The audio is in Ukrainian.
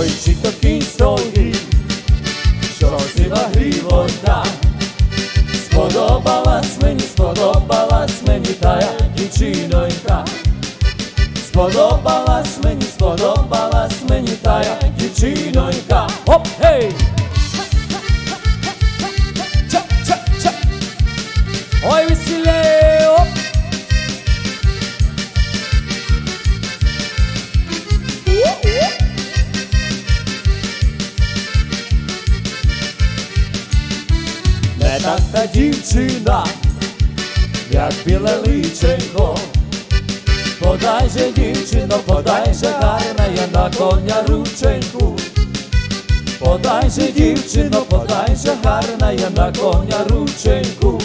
чи то кінь строгий, що сива грівота. Сподобалась мені, сподобалась мені тая дівчинонька. Сподобалась мені, сподобалась мені тая дівчинонька. Оп, гей! Ой, веселее, так та дівчина, як біле личенько. Подай же, дівчино, подай же гарна я на коня рученьку. Подай же, дівчино, подай же гарна я на коня рученьку.